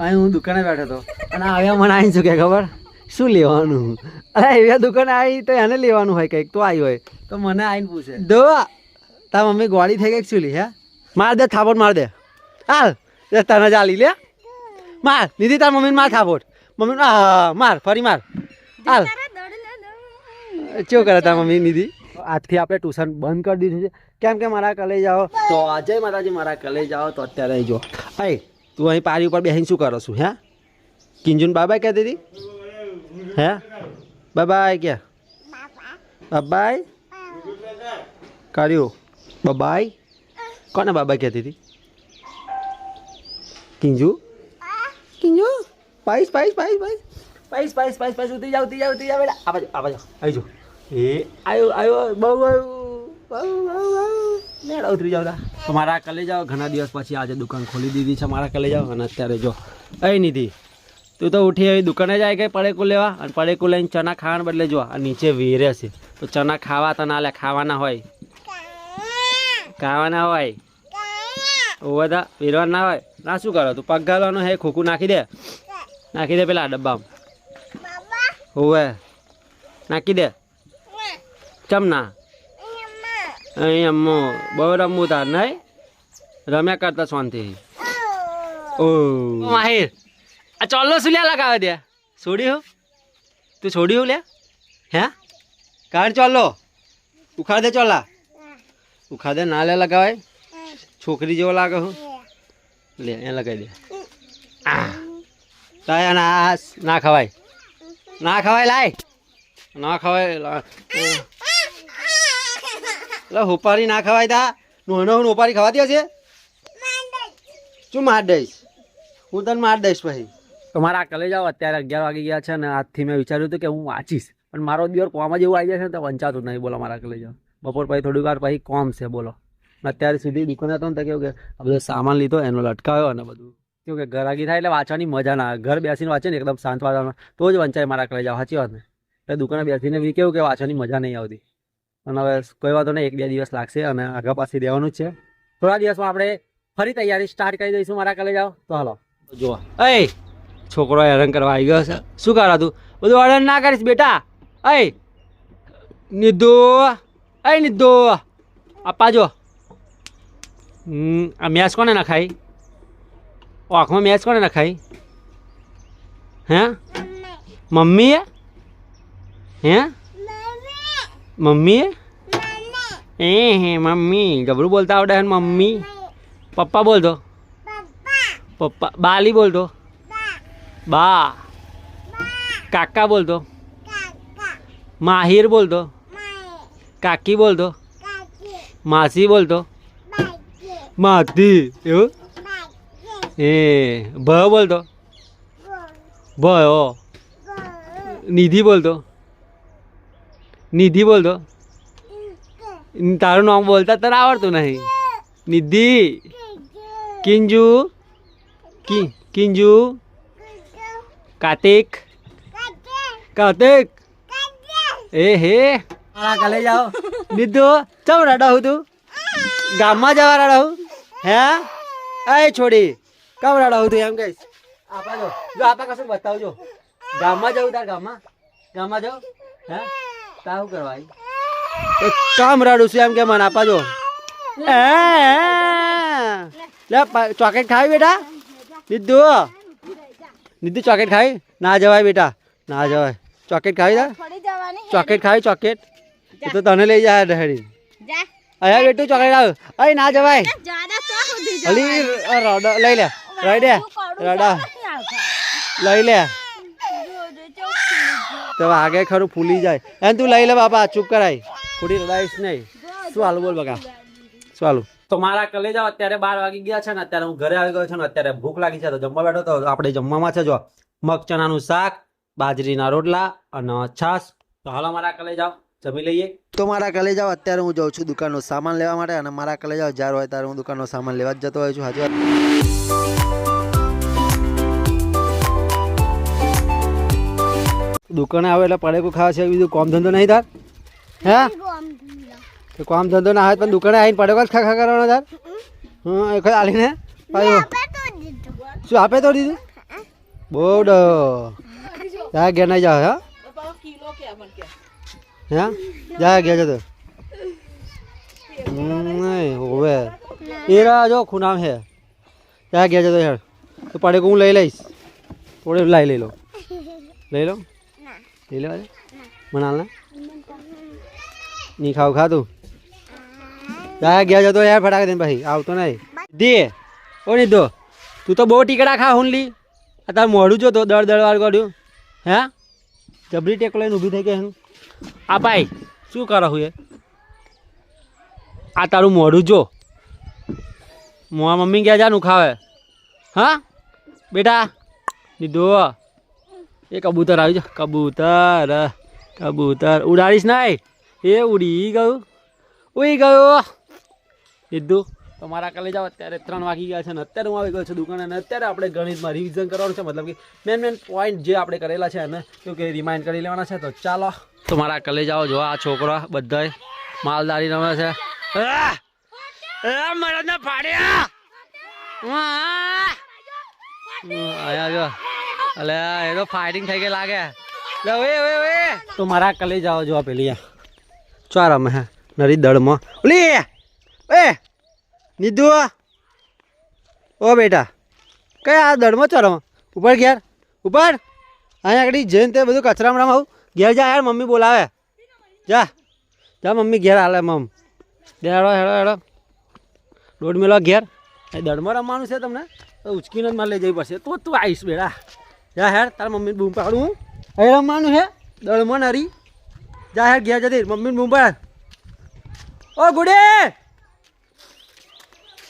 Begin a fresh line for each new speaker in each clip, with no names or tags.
અહીં હું દુકાને બેઠો હતો. અને આવ્યા મને આવી શું કે ખબર? શું લેવાનું? અરે એવા દુકાને આવી તો એને લેવાનું હોય કંઈક તો આવી હોય. તો મને આવીને પૂછે. દો તાર મમ્મી ગોળી થઈ ગઈ એકચ્યુઅલી હે? માર દે થાપોટ માર દે. હાલ તને ચાલી લે માર દીદી તાર મમ્મીને માર થાપોટ. મમ્મી માર ફરી માર. હાલ. ચો કરે તાર મમ્મી નિધિ આજથી આપણે ટ્યુશન બંધ કરી દીધું છે. કેમ કે મારા કલેજ આવો? તો આજે માતાજી મારા કલેજ આવો તો અત્યારે જો. આય તું અહીં પારી ઉપર બેસીને શું કરો છું, હે? કિંજુન બાબાય કહેતી હતી હે? બાબાય કે બાબાય કર્યું. બાબાય કોને બાબાય કહેતી હતી કિંજુ? કિંજુ? પાઈસ પાઈસ પાઈસ પાઈસ પાઈસ પાઈસ પાઈસ પાઈસ ઉતરી જાવ ઉતરી જાવ ઉતરી જાવ બેટા આવા જાવ આવા એ આવ્યો આવ્યો બહુ બહુ બહુ બહુ. મેળા ઉતરી જાવ તા. તો મારા કલે જાઓ ઘણા દિવસ પછી આજે દુકાન ખોલી દીધી છે મારા કલે જાઓ અને અત્યારે જો અહીં નિધિ તું તો ઉઠી આવી દુકાને જાય ગઈ પડેકું લેવા? અને પડેકું લઈને ચણા ખાવાને બદલે જો આ નીચે વેરે છે. તો ચણા ખાવા તો ના લે ખાવાના હોય. ખાવાના હોય. બધા વેરવા ના હોય. ના શું કરો તું? પગ ગાલવાનું હે ખોખું નાખી દે? નાખી દે પેલા ડબ્બામાં. હોવે નાખી દે? ચમ ના? અહીં મો બહુ રમવું તાર નહીં. રમ્યા કરતા શાંતિ. ઓ. માહિર. આ ચોલ્લો શું લ્યા લગાવે દે? છોડી હો? તું છોડી હો લે હે? કારણ ચોલ્લો ઉખાડ દે ચોલા. ઉખાડ દે ના લે લગાવાય. છોકરી જેવો લાગે હું. લે એ લગાવી દે. આ. તાય ના ના ખવાય. ના ખવાય લાય. ના ખવાય લા- લે હોપારી ના ખવાય તા નોનો હું હોપારી ખવાતી છે શું માર દઈશ? હું તને માર દઈશ પછી. તો મારા કલે જાઓ અત્યારે અગિયાર વાગી ગયા છે ને આજથી મેં વિચાર્યું હતું કે હું વાંચીશ. પણ મારો દિવસ કોમાં જેવું આવી છે ને તો વંચાતું નહીં. બોલો મારા કલે જાઓ બપોર પછી થોડીક વાર પછી કોમ છે, બોલો. અત્યારે સુધી દુકાન હતો ને તો કેવું કે બધો સામાન લીધો, એનો લટકાવ્યો અને બધું. કેવું કે ગરાગી થાય એટલે વાંચવાની મજા ના ઘર બેસીને વાંચે ને એકદમ શાંત વાતાવરણ. તો જ વંચાય મારા કલે જાઓ સાચી વાત ને? એટલે દુકાને બેસીને બી કેવું કે વાંચવાની મજા નહીં આવતી. અને હવે કોઈ વાંધો નહીં, એક બે દિવસ લાગશે અને આગા પાછી દેવાનું જ છે. થોડા દિવસમાં આપણે ફરી તૈયારી સ્ટાર્ટ કરી દઈશું. મારા કલે જાઓ. તો હાલો. જો એ છોકરો હેરાન કરવા આવી ગયો છે. શું કરા તું? બધું ઓર્ડર ના કરીશ બેટા. એ નિધુ. એ નિધુ. આપા જો આ મેચ કોને નખાઈ? આંખમાં મેચ કોને નખાઈ? હે? મમ્મીએ? હે? મમ્મીએ? એ હે, મમ્મી. ગભરું બોલતા આવડે ને, મમ્મી. પપ્પા બોલતો? પપ્પા. બાલી બોલતો? બા. કાકા બોલતો? માહિર બોલતો? કાકી બોલતો? માસી બોલતો? માતી એવું? એ ભ બોલતો? ભયો નિધિ બોલતો? નિધિ બોલતો? તારું નામ બોલતા તને આવડતું નહીં. નિધિ. કિંજુ. કી કિંજુ. કાર્તિક. કાર્તિક. એ હે. મારા કાલે જાઓ. નિધુ ચમ રડા હું તું? ગામમાં જવા રડા હું? હે? એ છોડી. કમ રડા હું તું એમ કહીશ? આપા જો. જો આપા કશું બતાવજો. ગામમાં જવું તાર ગામમાં? ગામમાં જાઓ. હે? તા શું કરવા કામ રડું છું એમ કે મને આપા જો. લે. ચોકલેટ ખાવી બેટા. નિધુ નિધુ ચોકલેટ ખાવી ના જવાય બેટા. ના જવાય. ચોકલેટ ખાવી તા ચોકલેટ ખાવી ચોકલેટ. એ તો તને લઈ જાય ડહેડી. અરે બેટું ચોકલેટ આવ. અય ના જવાય. અલી રડા લઈ લે. લઈ રડા લઈ લે. તો આગળ ખરું ફૂલી જાય. એમ તું લઈ લે બાપા ચૂપ કરાય. ખોટી રડાઈશ નહીં. શું હાલું બોલ બકા? શું હાલું? તો મારા કલે જાવ અત્યારે બાર વાગી ગયા છે ને અત્યારે હું ઘરે આવી ગયો છું ને અત્યારે ભૂખ લાગી છે તો જમવા બેઠો તો આપણે જમવામાં છે જો. મગ ચણાનું શાક બાજરીના રોટલા અને છાશ. તો હાલો મારા કલે જાઓ જમી લઈએ. તો મારા કલે જાઓ અત્યારે હું જાઉં છું દુકાનનો સામાન લેવા માટે અને મારા કલે જાઓ જ્યારે હોય ત્યારે હું દુકાનનો સામાન લેવા જ જતો હોય છું હાજર. દુકાને આવે એટલે પડે કોઈ ખાવા છે બીજું કોમ ધંધો નહીં તાર. હે? તો કામ ધંધો ના હોય પણ દુકાને આવીને પડેકો જ ખા ખા કરવાનો તાર? હા એ ખાલી આલીને? શું? આપે તો દીધું. બહુ ડ જા ઘેર નહીં જાઓ હા. હા? જા ઘેર જતો. નહીં હોવે. એ રહ્યા જો ખૂનામ હે. જા ઘેર જતો યાર તો પડે હું લઈ લઈશ. થોડે લઈ લઈ લો. લઈ લો? લઈ લેવા મને હાલ ને? નહીં ખાવ ખાતું દાયા ગયા જતો યાર ફટાક દે ભાઈ આવતો નહીં દે ઓ નહીં દો તું તો બહુ ટીકડા ખા હુનલી આ તાર મોઢું જો તો દળ દળ વાર કર્યું હે જબરી ટેક લઈને ઊભી થઈ ગઈ હું આ ભાઈ શું કરો હું એ આ તારું મોઢું જો મોઆ મમ્મી ક્યાં જાનું ખાવે હા બેટા દીધો એ કબૂતર આવી જા કબૂતર કબૂતર ઉડાડીશ નહીં એ ઉડી ગયું. ઉડી ગયું. સીધું. તો મારા કાલે જાઓ, અત્યારે ત્રણ વાગી ગયા છે અને અત્યારે હું આવી ગયો છું દુકાને અને અત્યારે આપણે ગણિતમાં રિવિઝન કરવાનું છે. મતલબ કે મેન મેન પોઈન્ટ જે આપણે કરેલા છે એને શું કે રિમાઇન્ડ કરી લેવાના છે. તો ચાલો. તો મારા કલે જાઓ, જો આ છોકરા બધાય માલદારી રમે છે. મરદને ફાડ્યા! આયા જો. અલે એ તો ફાઇટિંગ થઈ ગઈ લાગે. તો મારા કલે જાઓ, જો પેલી આ ચાર રમે હે, નરી દળમાં. ઓલી, એ, નિધુ. ઓ બેટા કઈ આ દળમાં ચોરામાં? ઉપર ઘેર ઉપર અહીંયા આગળ જઈને તે બધું કચરામાં આવું ઘેર જા યાર મમ્મી બોલાવે. જા જા, મમ્મી ઘેર હાલે, મમ. દેડો હેડો હેડો દોઢ મેલો ઘેર. એ દળમાં રમવાનું છે તમને? ઉચકીને જ મારે લઈ જવી પડશે. તો તું આવીશ બેડા જા હેર તારા મમ્મી બૂમ પાડું હું. અહીં રમવાનું છે. દળમાં નરી. જા હેર ઘેર જતી. મમ્મી મુંબઈ ઓ ગુડે!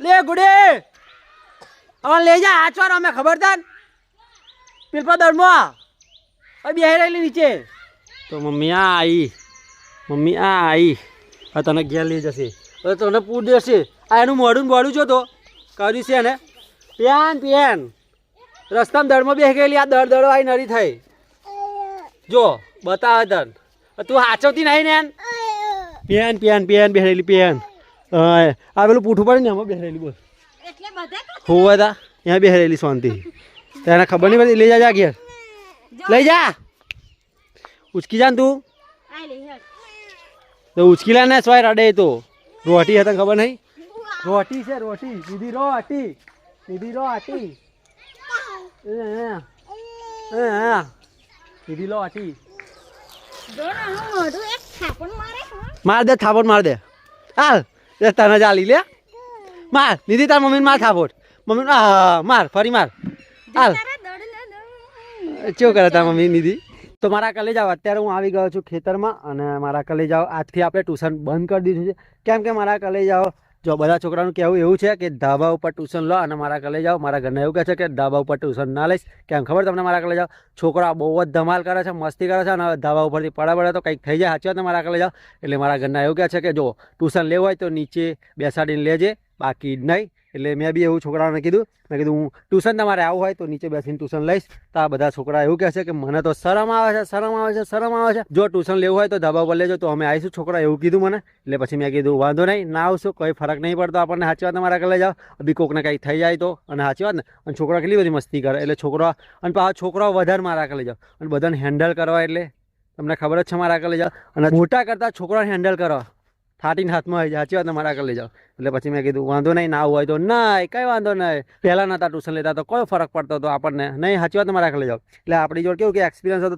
લે ગુડે! હવે લઈ જા આચવાર અમે ખબર તાન. પેલપા દળમાં હવે બેહી રહેલી નીચે. તો મમ્મી આ આવી મમ્મી આ આવી હવે તને ઘેર લઈ જશે. હવે તને પૂર દેશે. આ એનું ને બોડું જો તો. કર્યું છે ને. પેન પેન રસ્તામાં દળમાં બેસી ગયેલી, આ દળ દળો આવી નરી થઈ. જો, બતાવે તન. તું હાચવતી નહીં ને? પેન પેન પેન બેસેલી પેન. હા આ પેલું પૂઠું પડે ને એમાં બેસેલી બોલ. હોવે તા ત્યાં બેસેલી શાંતિ. તને ખબર નહીં પડતી લઈ જા જા ઘેર. લઈ જા. ઉચકી જા ને તું.
લે
તો ઉચકી લે ને સ્વાય રડે તો. રોટી હતા ખબર નહીં? રોટી છે રોટી. દીદી રોટી. દીદી રોટી. દીદી રોટી
જો ને હું મોઢું એક થાપણ મારે
દે થાપોટ માર દે. હાલ તને ચાલી લે માર દીદી તાર મમ્મીને માર થાપોટ મમ્મી માર ફરી માર. હાલ. ચેવું કરે તાર મમ્મી નિધિ તો મારા કલે જાઓ અત્યારે હું આવી ગયો છું ખેતરમાં અને મારા કલે જાઓ આજથી આપણે ટ્યુશન બંધ કરી દીધું છે. કેમ કે મારા કલે જાઓ જો બધા છોકરાનું કહેવું એવું છે કે ધાબા ઉપર ટ્યુશન લો અને મારા કલે જાઓ. મારા ઘરના એવું કહે છે કે ધાબા ઉપર ટ્યુશન ના લઈશ. કેમ ખબર તમને મારા કલે જાઓ? છોકરા બહુ જ ધમાલ કરે છે, મસ્તી કરે છે અને ધાબા ઉપરથી પડે પડે તો કંઈક થઈ જાય. સાચી વાત મારા કલે જાઓ? એટલે મારા ઘરના એવું કહે છે કે જો ટ્યુશન લેવું હોય તો નીચે બેસાડીને લેજે, બાકી નહીં. એટલે મેં બી એવું છોકરાઓને કીધું, મેં કીધું, હું ટ્યુશન તમારે આવવું હોય તો નીચે બેસીને ટ્યુશન લઈશ. તો આ બધા છોકરા એવું કહે છે કે, મને તો શરમ આવે છે, શરમ આવે છે, શરમ આવે છે. જો ટ્યુશન લેવું હોય તો ધાબા પર લેજો, તો અમે આવીશું. છોકરા એવું કીધું મને, એટલે પછી મેં કીધું, વાંધો નહીં, ના આવશું, કોઈ ફરક નહીં પડતો, આપણને સાચી વાત મારા કલે જાઓ. બી કોકને કંઈક થઈ જાય તો, અને સાચી વાત ને અને છોકરા કેટલી બધી મસ્તી કરે, એટલે છોકરા, અને પાછા છોકરાઓ વધારે મારા કલે જાઓ, અને બધાને હેન્ડલ કરવા એટલે, તમને ખબર જ છે મારા કલે જાઓ, અને મોટા કરતાં છોકરાને હેન્ડલ કરવા થાટીને હાથમાં આવી જાય. સાચી વાત મારા મારા લઈ જાઓ. એટલે પછી મેં કીધું, વાંધો નહીં, ના હોય તો નહીં. કંઈ વાંધો નહીં. પહેલાં નહોતા ટ્યુશન લેતા, તો કોઈ ફરક પડતો હતો આપણને. નહીં, સાચી વાત મારા ખાલી જાઓ. એટલે આપણી જોડે કેવું કે એક્સપિરિયન્સ હતો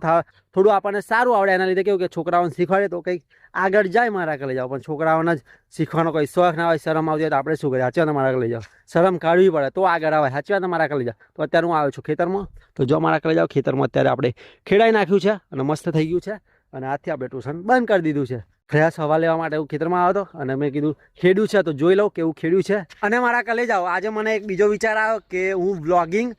થોડું આપણને સારું આવડે. એના લીધે કેવું કે છોકરાઓને શીખવાડે તો કંઈક આગળ જાય મારા ખાલી જાઓ. પણ છોકરાઓને જ શીખવાનો કોઈ શોખ ના હોય, શરમ આવતી હોય તો આપણે શું કરીએ? સાચી વાત મારા ખાલી જાઓ. શરમ કાઢવી પડે તો આગળ આવે. સાચી વાત મારા ખાલી જાઓ. તો અત્યારે હું આવ્યો છું ખેતરમાં. તો જો મારા ખાલી જાઓ, ખેતરમાં અત્યારે આપણે ખેડાઈ નાખ્યું છે અને મસ્ત થઈ ગયું છે. અને આજથી આપણે ટ્યુશન બંધ કરી દીધું છે. ફ્રેશ હવા લેવા માટે હું ખેતરમાં આવ્યો હતો અને મેં કીધું, ખેડ્યું છે તો જોઈ લઉં કેવું ખેડ્યું છે. અને મારા કલે જાઓ, આજે મને એક બીજો વિચાર આવ્યો કે હું વ્લોગિંગ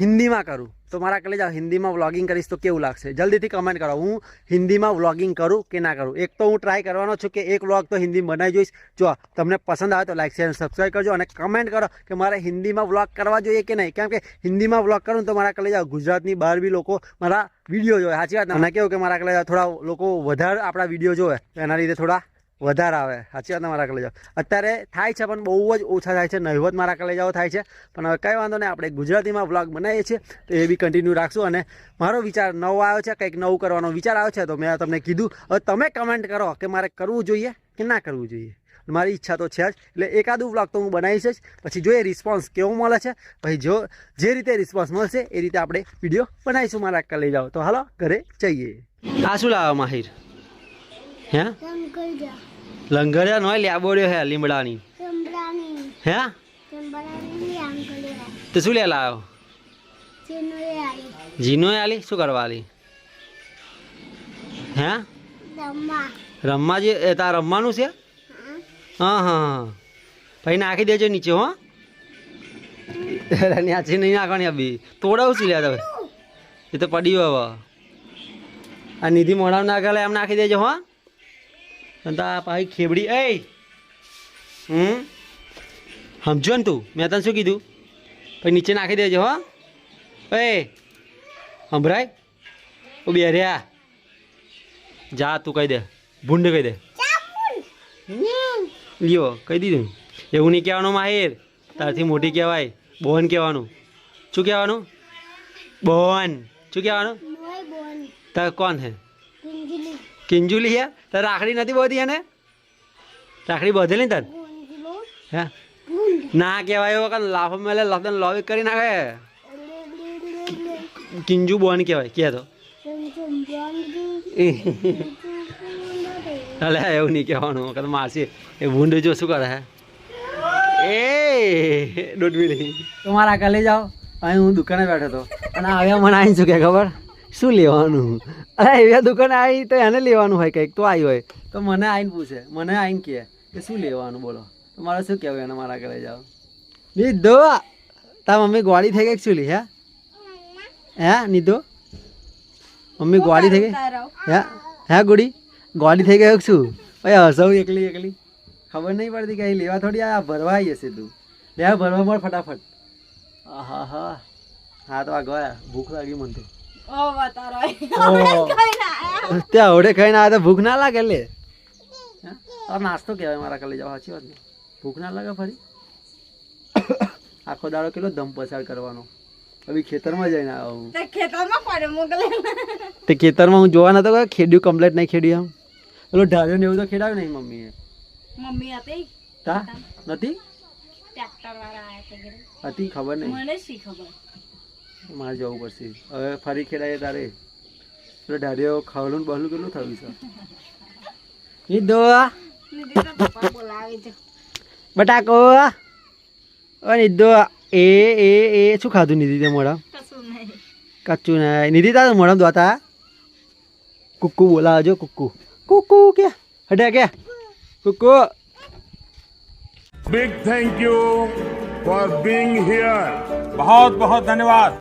હિન્દીમાં કરું. તો મારા કલે જાઓ હિન્દીમાં વ્લોગિંગ કરીશ તો કેવું લાગશે? જલ્દીથી કમેન્ટ કરો. હું હિન્દીમાં વ્લોગિંગ કરું કે ના કરું? એક તો હું ટ્રાય કરવાનો છું કે એક વ્લોગ તો હિન્દીમાં બનાવી જોઈશ. જો તમને પસંદ આવે તો લાઈક શેર સબસ્ક્રાઈબ કરજો અને કમેન્ટ કરો કે મારે હિન્દીમાં વ્લોગ કરવા જોઈએ કે નહીં. કેમ કે હિન્દીમાં વ્લોગ કરું તો મારા કલે જાઓ ગુજરાતની બહાર બી લોકો મારા વીડિયો જોવે. સાચી વાત? અને કેવું કે મારા કલે થોડા લોકો વધારે આપણા વીડિયો જોવે. એના લીધે થોડા વધારે આવે. સાચી વાત મારા કલેજાઓ અત્યારે થાય છે પણ બહુ જ ઓછા થાય છે. નહિવત મારા કલેજાઓ થાય છે. પણ હવે કંઈ વાંધો નહીં, આપણે ગુજરાતીમાં વ્લોગ બનાવીએ છીએ. તો એ બી કન્ટિન્યુ રાખશું. અને મારો વિચાર નવો આવ્યો છે, કંઈક નવું કરવાનો વિચાર આવ્યો છે, તો મેં તમને કીધું. હવે તમે કમેન્ટ કરો કે મારે કરવું જોઈએ કે ના કરવું જોઈએ. મારી ઈચ્છા તો છે જ. એટલે એકાદું વ્લોગ તો હું બનાવીશ જ. પછી જોઈએ રિસ્પોન્સ કેવો મળે છે, પછી જો જે રીતે રિસ્પોન્સ મળશે, એ રીતે આપણે વીડિયો બનાવીશું મારા કલેજાઓ તો હાલો, ઘરે જઈએ. આ શું લાવો, માહિર? હે? લંગડિયા નોય લ્યાબોડ્યો હે લીમડાની. હે? તો શું લે લાવ્યો જીનો આલી. શું કરવા આલી? હે? રમવા. જે એ તાર રમવાનું છે? હા. હા હા પછી નાખી દેજો નીચે હો. ન્યાચી નહીં નાખવાની અભી તોડાવું છું લ્યા તમે. એ તો પડ્યું હવે. આ નિધિ મોઢામાં નાખેલા એમ નાખી દેજો હો. અને તા પાછી ખેબડી. એ હમ? સમજો ને તું? મેં તને શું કીધું? પછી નીચે નાખી દેજો હો. એ સંભળાય? ઓ બે રહ્યા જા તું કહી દે. ભૂંડ કહી દે. લ્યો કહી દીધું. એવું નહીં કહેવાનું માહિર. તારથી મોટી કહેવાય. બોન કહેવાનું. શું કહેવાનું? બોન. શું કહેવાનું? તાર કોણ હે? કિંજુલી હે? તાર રાખડી નથી બોધી એને? રાખડી બોધેલી ને તાર? ના કહેવાય એવો કાં લાફો મેલે લફદન લોવી કરી નાખે. કિંજુ બોન કહેવાય કે તો. અલે, એવું નહીં કહેવાનું, વખત માસી એ ભૂંડ જો શું કરે? હે એ ડોટવી તમારા કાલે જાઓ, અહીં હું દુકાને બેઠો હતો. અને આવ્યા મને આવી શું કે ખબર? શું લેવાનું? અરે, એવી દુકાને આવી તો એને લેવાનું હોય કંઈક, તો આવી હોય. તો મને આવીને પૂછે, મને આવીને કહે કે શું લેવાનું બોલો. તો મારે શું કહેવું એને મારા ઘરે જાઓ નીધો. તાર મમ્મી ગોળી થઈ ગઈ શું લી, હે? હે, નીધો? મમ્મી ગોળી થઈ ગઈ? હે હે, ગુડી? ગોળી થઈ કે શું? ભાઈ હસવું એકલી એકલી. ખબર નહીં પડતી કે અહીં લેવા થોડી આ ભરવા આવી હશે તું લે આ ભરવા મળ ફટાફટ. હા હા હા, તો આ ગયા. ભૂખ લાગી મને તો. ત્યાં ખાઈ ખાઈને આવે તો ભૂખ ના લાગે લે. નાસ્તો કહેવાય મારા કલે જાવ સાચી વાત ને? ભૂખ ના લાગે ફરી? આખો દાડો કેટલો દમ પસાર કરવાનો. હવે ખેતરમાં જઈને આવું
તે ખેતરમાં પડે મોકલે.
તે ખેતરમાં હું જોવા નતો ખેડ્યું કમ્પ્લેટ નહીં ખેડ્યું આમ પેલો ઢાળ્યો ને એવું તો ખેડાવ્યું નહીં મમ્મીએ.
મમ્મી હતી?
તા? નથી? હતી ખબર નહીં.
મને શી ખબર?
મારે જવું પડશે હવે ફરી ખેડાય તારે પેલો ઢાળ્યો ખાવલું ને બહલું કેટલું થયું છે ઈ દો
નીતિ તો પપ્પા બોલાવે છે
બટાકો ઓ નિધો એ એ એ શું ખાધું નિધિ તે મોઢા
કશું નહીં
કચ્ચું ને નિધિ તારું મોઢા દોતા કુક્કુ બોલાવજો કુક્કુ કુક્કુ કે હટે કે Kukku
Big thank you for being here.
बहुत बहुत धन्यवाद